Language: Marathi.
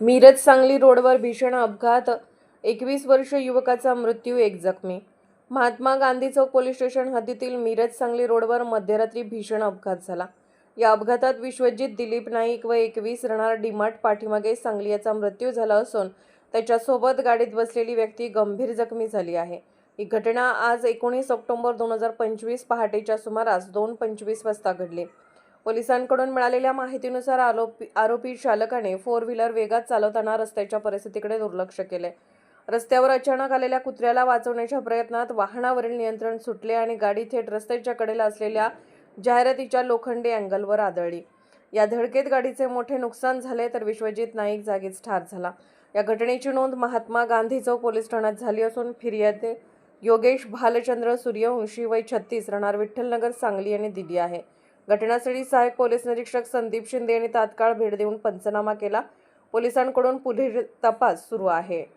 मिरज सांगली रोडवर भीषण अपघात. एकवीस वर्ष युवकाचा मृत्यू एक जखमी. महात्मा गांधी चौक पोलीस स्टेशन हद्दीतील मिरज सांगली रोडवर मध्यरात्री भीषण अपघात झाला. या अपघातात विश्वजित दिलीप नाईक व एकवीस राहणार डीमार्ट पाठीमागे सांगली याचा मृत्यू झाला असून त्याच्यासोबत गाडीत बसलेली व्यक्ती गंभीर जखमी झाली आहे. ही घटना आज एकोणीस ऑक्टोबर दोन हजार पंचवीस पहाटेच्या सुमारास दोन पंचवीस वाजता घडली. पोलिसांकडून मिळालेल्या माहितीनुसार आरोपी आरोपी चालकाने फोर व्हीलर वेगात चालवताना रस्त्याच्या परिस्थितीकडे दुर्लक्ष केले. रस्त्यावर अचानक आलेल्या कुत्र्याला वाचवण्याच्या प्रयत्नात वाहनावरील नियंत्रण सुटले आणि गाडी थेट रस्त्याच्या कडेला असलेल्या जाहिरातीच्या लोखंडी अँगलवर आदळली. या धडकेत गाडीचे मोठे नुकसान झाले तर विश्वजित नाईक जागीच ठार झाला. या घटनेची नोंद महात्मा गांधी चौक पोलीस ठाण्यात झाली असून फिर्यादी योगेश भालचंद्र सूर्यवंशी वय छत्तीस राहणार विठ्ठलनगर सांगली यांनी दिली आहे. घटनास्थळी सहाय्यक पोलीस निरीक्षक संदीप शिंदे यांनी तात्काळ भेट देऊन पंचनामा केला. पोलिसांकडून पुढील तपास सुरू आहे.